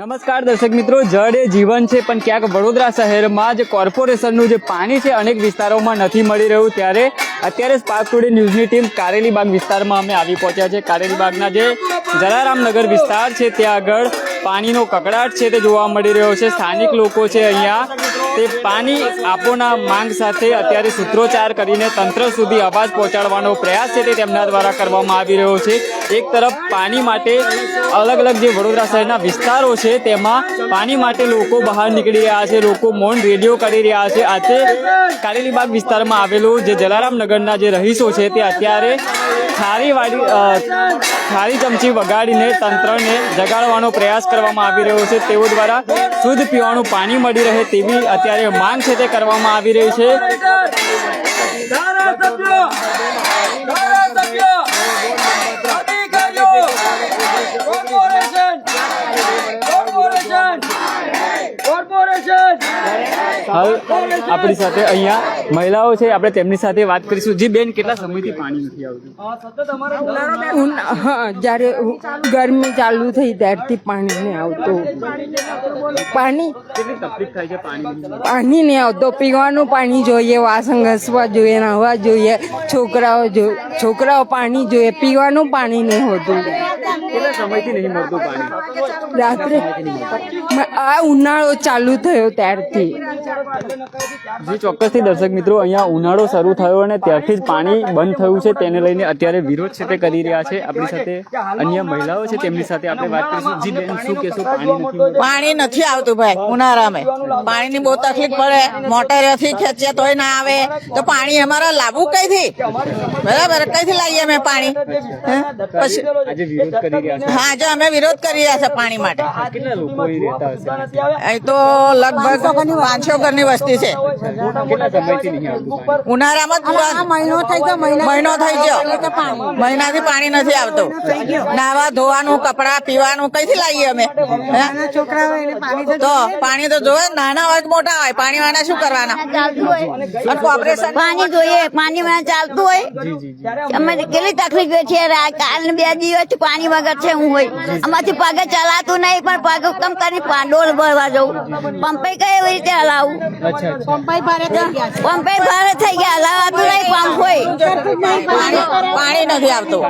નમસ્કાર દર્શક મિત્રો, જળ એ જીવન છે, પણ ક્યાંક વડોદરા શહેરમાં જે કોર્પોરેશનનું જે પાણી છે, અનેક વિસ્તારોમાં નથી મળી રહ્યું. ત્યારે અત્યારે સ્પાર્ક ટુડે ન્યૂઝની ટીમ કારેલીબાગ વિસ્તારમાં અમે આવી પહોંચ્યા છે. કારેલીબાગના જે જલારામનગર વિસ્તાર છે, ત્યાં આગળ પાણીનો કકડાટ છે, તે જોવા મળી રહ્યો છે. સ્થાનિક લોકો છે અહીંયા. તે પાણી આપોના માંગ સાથે અત્યારે સૂત્રોચ્ચાર કરીને તંત્ર સુધી અવાજ પહોંચાડવાનો પ્રયાસ છે, તે તેમના દ્વારા કરવામાં આવી રહ્યો છે. એક તરફ પાણી માટે અલગ અલગ જે વડોદરા શહેરના વિસ્તારો છે, તેમાં પાણી માટે લોકો બહાર નીકળી રહ્યા છે, લોકો મૌન રેડિયો કરી રહ્યા છે. આજે કારેલીબાગ વિસ્તારમાં આવેલું જે જલારામ નગરના જે રહીશો છે, તે અત્યારે થાળી વાળી થાળી ચમચી વગાડીને તંત્રને જગાડવાનો પ્રયાસ કરવામાં આવી રહ્યો છે. તેઓ દ્વારા શુદ્ધ પીવાનું પાણી મળી રહે તેવી અત્યારે માંગ છે તે કરવામાં આવી રહી છે. ધારાસભ્યો ધારાસભ્યો હાલ આપણી સાથે અહીંયા મહિલાઓ છે. આપણે તેમની સાથે વાત કરીશું. જી બેન કેટલા સમયથી પાણી નથી આવતું? હા જ્યારે ગરમી ચાલુ થઈ ત્યારથી પાણી નહીં આવતું. પાણી તકલીફ થાય છે પાણી પાણી નહીં આવતો. પીવાનું પાણી જોઈએ વાસણ ઘસવા જોઈએ નાહવા જોઈએ છોકરાઓ જો છોકરાઓ પાણી જોઈએ. પીવાનું પાણી નહીં હોતું. કેટલા સમયથી નહીં મળતું પાણી. રાત્રે આ ઉનાળો ચાલુ થયો ત્યારથી. જી ચોક્કસથી દર્શક મિત્રો અહીંયા ઉનાળો શરૂ થયો અને ત્યારથી જ પાણી બંધ થયું છે. તેને લઈને અત્યારે વિરોધ છે તે કરી રહ્યા છે. આપણી સાથે અન્ય મહિલાઓ છે તેમની સાથે આપણે વાત કરીશું. જી બેન શું કહેશો? પાણી નથી પાણી નથી આવતું ભાઈ ઉનાળામાં. પાણીની બહુ તકલીફ પડે. મોટરેથી ખેંચીએ તોય ના આવે. તો પાણી અમારે લાવવું કઈથી? બરાબર કઈથી લાવીએ અમે પાણી? પછી આજે વિરોધ કરી છે. હા જો અમે વિરોધ કરી રહ્યા છે પાણી માટે. કેટલા લોકો રહેતા હશે? અહીં તો લગભગ પાંચસો ઘરની વસ્તી છે. કેટલા સમયથી નહીં આવતું ઉનાળામાં પૂરા મહિનો થઈ ગયો મહિનો થઈ ગયો. મહિનાથી પાણી નથી આવતું. નાવા ધોવાનું કપડા પીવાનું કઈથી લાવીએ અમે? તો પાણી તો જોવે નાના હોય મોટા હોય પાણી વાળા શું કરવાના? કોર્પોરેશન પાણી જોઈએ પાણી વાળા ચાલતું હોય. અમે કેટલી તકલીફ છે? કાલ બે દિવસ પાણી વગર છે હું હોય. આમાંથી પગે ચલાતું નહીં પણ પગ કમ કરી પાંડોળ ભરવા જવું પંપે કઈ એવી રીતે હલાવું? પંપે ભારે થઈ ગયા હલાવાતું નહીં પંપ હોય. પાણી પાણી નથી આવતું.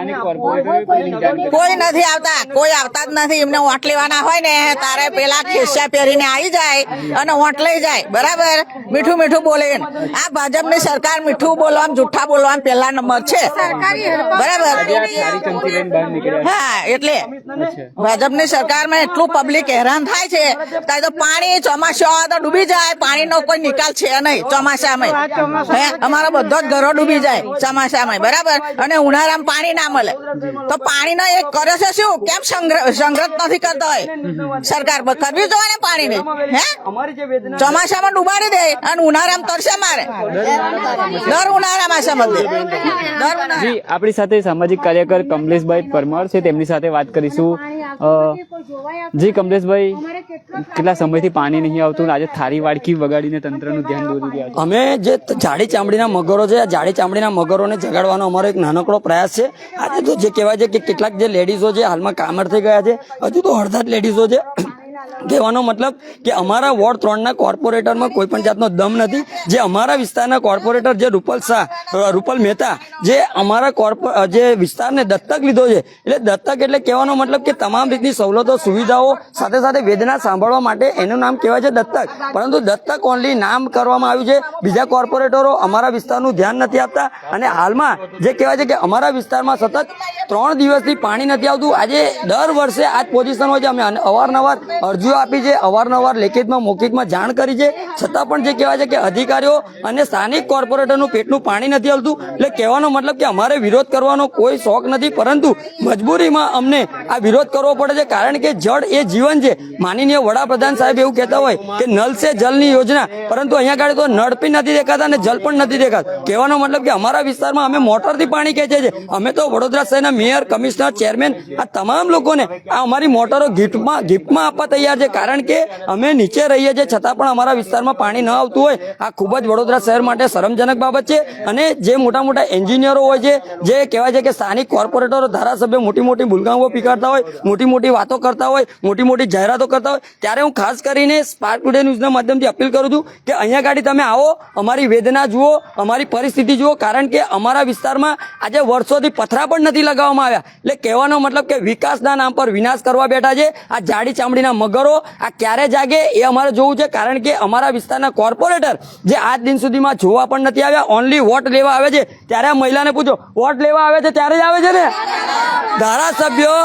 કોઈ નથી આવતા કોઈ આવતા જ નથી. એમને ઓટ લેવાના હોય ને તારે પેલા ખિસ્સા પહેરીને આવી જાય અને ઓટ લઈ જાય. બરાબર? મીઠું મીઠું બોલે આ ભાજપની સરકાર મીઠું બોલવામાં જુઠ્ઠા બોલવામાં પહેલા નંબર છે. બરાબર? હા એટલે ભાજપની સરકારમાં એટલું પબ્લિક હેરાન થાય છે ત્યાં તો પાણી ચોમાસું આવે તો ડૂબી જાય. પાણીનો કોઈ નિકાલ છે નહીં ચોમાસામાં. અમારો અમારા બધો જ ઘરો ડૂબી જાય. ચોમાસામાં બરાબર? અને ઉનાળામાં પાણી ના મળે. તો પાણીનો એક કરે છે શું? કેમ સંગ્રહ સંગ્રહ નથી કરતો હોય સરકાર કરવી જોઈએ ને પાણીની હે? ચોમાસામાં ડુબાડી દે અને ઉનાળામાં તરસે મારે. દર ઉનાળામાં સમજે દર ઉનાળા. જી આપણી સાથે સામાજિક કાર્યકર કમલેશભાઈ પરમાર છે. તેમની સાથે વાત કરીશું. જી કમલેશભાઈ કેટલા સમયથી પાણી નહીં આવતું આજે થારી વાડકી વગાડીને તંત્રનું ધ્યાન દોરી રહ્યા અમે જે જાડી ચામડીના મગરો છે જાડી ચામડીના મગરોને જગાડવાનો અમારો એક નાનકડો પ્રયાસ છે. આજે તો જે કહેવાય છે કે કેટલાક જે લેડીઝો છે, હાલમાં કામર થઈ ગયા છે. હજુ તો અડધા જ લેડીઝો છે. કહેવાનો મતલબ કે અમારા વોર્ડ ત્રણના કોર્પોરેટરમાં કોઈ પણ જાતનો દમ નથી. જે અમારા વિસ્તારના કોર્પોરેટર જે રૂપલ શાહ રૂપલ મહેતા, જે અમારા કોર્પો જે વિસ્તારને દત્તક લીધો છે, એટલે દત્તક એટલે કહેવાનો મતલબ કે તમામ રીતની સવલતો, સુવિધાઓ સાથે સાથે વેદના સાંભળવા માટે એનું નામ કહેવાય છે દત્તક. પરંતુ દત્તક ઓનલી નામ કરવામાં આવ્યું છે. બીજા કોર્પોરેટરો અમારા વિસ્તારનું ધ્યાન નથી આપતા. અને હાલમાં જે કહેવાય છે કે અમારા વિસ્તારમાં સતત ત્રણ દિવસથી પાણી નથી આવતું. આજે દર વર્ષે આ જ પોઝિશન હોય છે. અમે અવારનવાર અરજીઓ આપી છે, અવારનવાર લેખિતમાં, મૌખિકમાં જાણ કરી છે. છતાં પણ જે કહેવાય છે કે અધિકારીઓ અને સ્થાનિક કોર્પોરેટરનું પેટનું પાણી નથી હલતું. એટલે કહેવાનો મતલબ કે અમારે વિરોધ કરવાનો કોઈ શોખ નથી, પરંતુ મજબૂરીમાં અમને આ વિરોધ કરવો પડે છે, કારણ કે જળ એ જીવન છે. માનનીય વડાપ્રધાન સાહેબ એવું કહેતા હોય કે નલ સે જલની યોજના, પરંતુ અહીંયા આગળ તો નળ પણ નથી દેખાતા અને જલ પણ નથી દેખાતું. કહેવાનો મતલબ કે અમારા વિસ્તારમાં અમે મોટરથી પાણી ખેંચે છે. અમે તો વડોદરા શહેરના મેયર, કમિશનર, ચેરમેન, આ તમામ લોકોને આ અમારી મોટરો ગિફ્ટમાં ગિફ્ટમાં આપવા તૈયાર છે. કારણ કે અમે નીચે રહીએ છીએ, છતાં પણ અમારા વિસ્તારમાં પાણી ન આવતું હોય. આ ખૂબ જ વડોદરા શહેર માટે શરમજનક બાબત છે. અને જે મોટા મોટા એન્જિનિયરો હોય છે, જે કહેવાય છે કે સ્થાનિક કોર્પોરેટરો, ધારાસભ્ય, મોટી મોટી ભૂલકાઓ પીકારતા કરતા હોય, મોટી મોટી વાતો કરતા હોય, મોટી મોટી જાહેરાતો કરતા હોય, ત્યારે હું ખાસ કરીને સ્પાર્ક ટુડે ન્યૂઝના માધ્યમથી અપીલ કરું છું કે અહીંયા ગાડી તમે આવો, અમારી વેદના જુઓ, અમારી પરિસ્થિતિ જુઓ, કારણ કે અમારા વિસ્તારમાં આજે વર્ષોથી પથરા પણ નથી લગાવવામાં આવ્યા. એટલે કહેવાનો મતલબ કે વિકાસના નામ પર વિનાશ કરવા બેઠા છે, આ જાડી ચામડીના મગરો, આ ક્યારે જાગે એ અમારે જોવું છે, કારણ કે અમારા વિસ્તારના કોર્પોરેટર જે આજ દિન સુધીમાં જોવા પણ નથી આવ્યા ઓનલી વોટ લેવા આવે છે, ત્યારે આ મહિલાને પૂછો, વોટ લેવા આવે છે, ત્યારે જ આવે છે ને? ધારાસભ્યો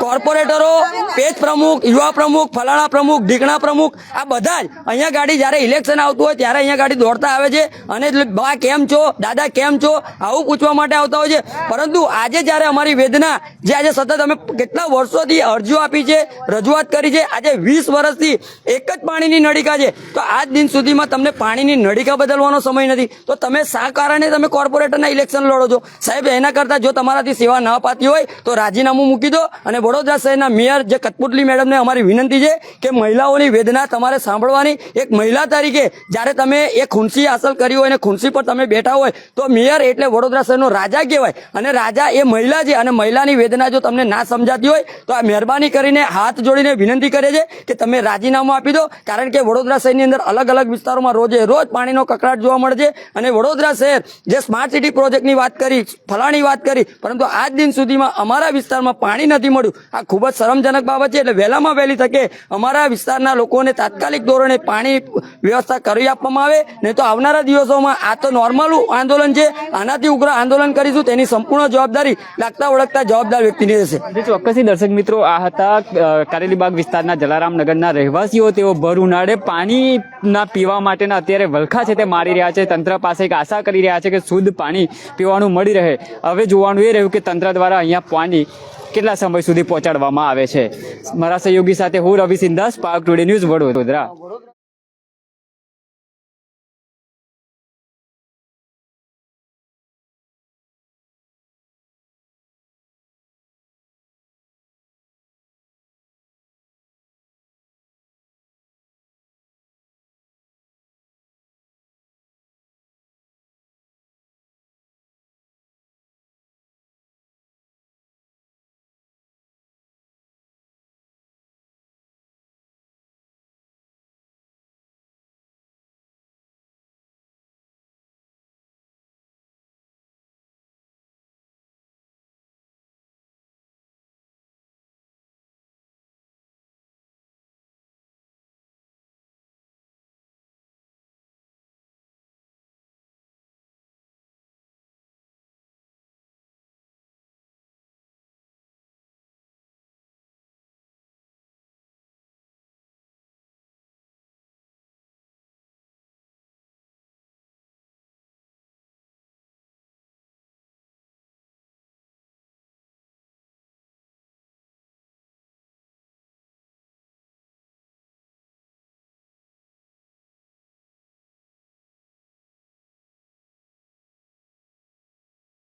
કોર્પોરેટરો, પેજ પ્રમુખ, યુવા પ્રમુખ, ફલાણા પ્રમુખ, ઢીકણા પ્રમુખ, આ બધા જ અહીંયા ગાડી જ્યારે ઇલેક્શન આવતું હોય ત્યારે અહીંયા ગાડી દોડતા આવે છે. અને બા કેમ છો? દાદા કેમ છો? આવું પૂછવા માટે આવતા હોય છે. પરંતુ આજે જ્યારે અમારી વેદના, જે આજે સતત અમે કેટલા વર્ષોથી અરજીઓ આપી છે, રજૂઆત કરી છે, આજે વીસ વર્ષથી એક જ પાણીની નળીકા છે. તો આજ દિન સુધીમાં તમને પાણીની નળીકા બદલવાનો સમય નથી. તો તમે શા કારણે તમે કોર્પોરેટરના ઇલેક્શન લડો છો? સાહેબ, એના કરતાં જો તમારાથી સેવા ન પાતી હોય, તો રાજીનામું મૂકી દો. અને વડોદરા શહેરના મેયર જે કટપુટલી મેડમને અમારી વિનંતી છે કે મહિલાઓની વેદના તમારે સાંભળવાની. એક મહિલા તરીકે જ્યારે તમે એ ખુરશી હાંસલ કરી હોય અને ખુરશી પર તમે બેઠા હોય તો મેયર એટલે વડોદરા શહેરનો રાજા કહેવાય. અને રાજા એ મહિલા છે અને મહિલાની વેદના જો તમને ના સમજાતી હોય તો આ મહેરબાની કરીને હાથ જોડીને વિનંતી કરે છે કે તમે રાજીનામું આપી દો. કારણ કે વડોદરા શહેરની અંદર અલગ અલગ વિસ્તારોમાં રોજે રોજ પાણીનો કકડાટ જોવા મળે છે. અને વડોદરા શહેર જે સ્માર્ટ સિટી પ્રોજેક્ટની વાત કરી, ફલાણી વાત કરી, પરંતુ આજ દિન સુધીમાં અમારા વિસ્તારમાં પાણી નથી મળ્યું. આ ખૂબ જ શરમજનક બાબત છે. એટલે વહેલામાં વહેલી તકે અમારા વિસ્તારના લોકોને તાત્કાલિક ધોરણે પાણી વ્યવસ્થા કરી આપવામાં આવે. નહીં તો આવનારા દિવસોમાં આ તો નોર્મલ આંદોલન છે. આનાથી ઉગ્ર આંદોલન કરીશું તેની સંપૂર્ણ જવાબદારી લાગતા ઓળખતા જવાબદાર વ્યક્તિની રહેશે. ચોક્કસથી દર્શક મિત્રો, આ હતા કારેલીબાગ વિસ્તારના જલારામનગરના રહેવાસીઓ. તેઓ ભર ઉનાળે પાણીના પીવા માટેના અત્યારે વલખા છે તે મારી રહ્યા છે. તંત્ર પાસે એક આશા કરી રહ્યા છે કે શુદ્ધ પાણી પીવાનું મળી રહે. હવે જોવાનું એ રહ્યું કે તંત્ર દ્વારા અહીંયા પાણી કેટલા સમય સુધી પહોંચાડવામાં આવે છે? મારા સહયોગી સાથે હું રવિ સિંધાસ પાક ટુડે ન્યૂઝ વડોદરા.